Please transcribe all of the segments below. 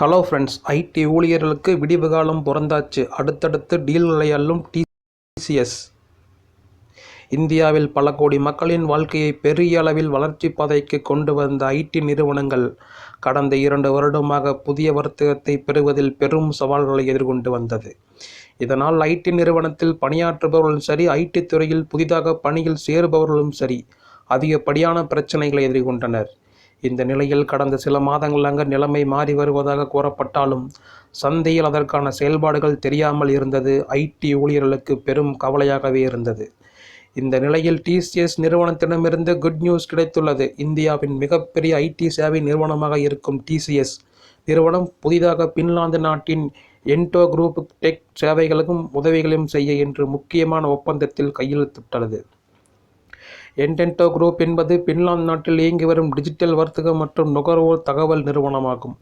Hello friends ID ஊழியர்களுக்கு விடிவு காலம் பிறந்தாச்சு. அடுத்தடுத்து டீல்களை அள்ளும் டிசிஎஸ் இந்தியாவில் பல கோடி மக்களின் வாழ்க்கையை பெரிய அளவில் வளர்ச்சி பாதைக்கு கொண்டு வந்த ஐடி நிறுவனங்கள் கடந்த இரண்டு வருடமாக புதிய வர்த்தகத்தை பெறுவதில் பெரும் சவால்களை எதிர்கொண்டு வந்தது. இதனால் ஐடி நிறுவனத்தில் பணியாற்றுபவர்களும் சரி ஐடி துறையில் புதிதாக பணியில் சேருபவர்களும் சரி அதிகப்படியான பிரச்சனைகளை எதிர்கொண்டனர். இந்த நிலையில் கடந்த சில மாதங்களாக நிலைமை மாறி வருவதாக கூறப்பட்டாலும் சந்தையில் அதற்கான செயல்பாடுகள் தெரியாமல் இருந்தது. ஐடி ஊழியர்களுக்கு பெரும் கவலையாகவே இருந்தது. இந்த நிலையில் டிசிஎஸ் நிறுவனத்திடமிருந்து குட் நியூஸ் கிடைத்துள்ளது. இந்தியாவின் மிகப்பெரிய ஐடி சேவை நிறுவனமாக இருக்கும் டிசிஎஸ் நிறுவனம் புதிதாக பின்லாந்து நாட்டின் என்டோ குரூப் டெக் சேவைகளுக்கும் உதவிகளையும் செய்ய என்று முக்கியமான ஒப்பந்தத்தில் கையெழுத்திட்டுள்ளது என்டென்டோ குரூப் என்பது பின்லாந்து நாட்டில் இயங்கி வரும் டிஜிட்டல் வர்த்தகம் மற்றும் நுகர்வோர் தகவல் நிறுவனமாகும்.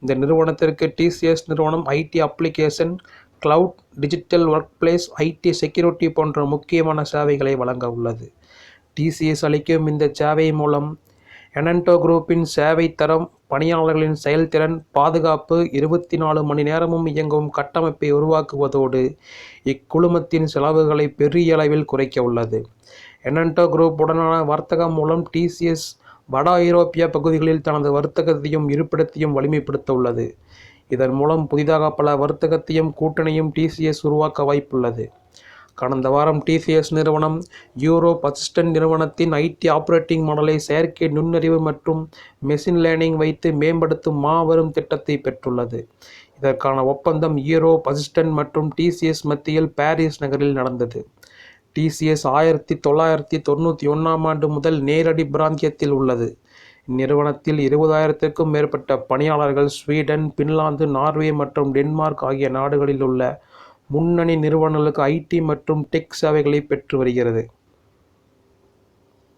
இந்த நிறுவனத்திற்கு டிசிஎஸ் நிறுவனம் IT application cloud digital workplace IT security போன்ற முக்கியமான சேவைகளை வழங்க உள்ளது. டிசிஎஸ் அளிக்கும் இந்த சேவை மூலம் எனன்டோ குரூப்பின் சேவை தரம் பணியாளர்களின் செயல்திறன் பாதுகாப்பு இருபத்தி நாலு மணி நேரமும் இயங்கும் கட்டமைப்பை உருவாக்குவதோடு இக்குழுமத்தின் செலவுகளை பெரிய அளவில் குறைக்க உள்ளது. எனன்டோ குரூப் உடனான வர்த்தகம் மூலம் டிசிஎஸ் வட ஐரோப்பிய பகுதிகளில் தனது வர்த்தகத்தையும் இருப்பிடத்தையும் வலிமைப்படுத்த உள்ளது. இதன் மூலம் புதிதாக பல வர்த்தகத்தையும் கூட்டணியும் டிசிஎஸ் உருவாக்க வாய்ப்புள்ளது. கடந்த வாரம் டிசிஎஸ் நிறுவனம் யூரோப் அசிஸ்டன்ட் நிறுவனத்தின் ஐடி ஆப்ரேட்டிங் மாடலை செயற்கை நுண்ணறிவு மற்றும் மெஷின் லேர்னிங் வைத்து மேம்படுத்தும் மாபெரும் திட்டத்தை பெற்றுள்ளது. இதற்கான ஒப்பந்தம் யூரோப் அசிஸ்டன்ட் மற்றும் டிசிஎஸ் மத்தியில் பாரிஸ் நகரில் நடந்தது. டிசிஎஸ் ஆயிரத்தி தொள்ளாயிரத்தி தொண்ணூற்றி ஒன்றாம் ஆண்டு முதல் நேரடி பிராந்தியத்தில் உள்ளது. இந்நிறுவனத்தில் இருபதாயிரத்திற்கும் மேற்பட்ட பணியாளர்கள் ஸ்வீடன் பின்லாந்து நார்வே மற்றும் டென்மார்க் ஆகிய நாடுகளில் உள்ள முன்னணி நிறுவனங்களுக்கு ஐடி மற்றும் டெக் சேவைகளை பெற்று வருகிறது.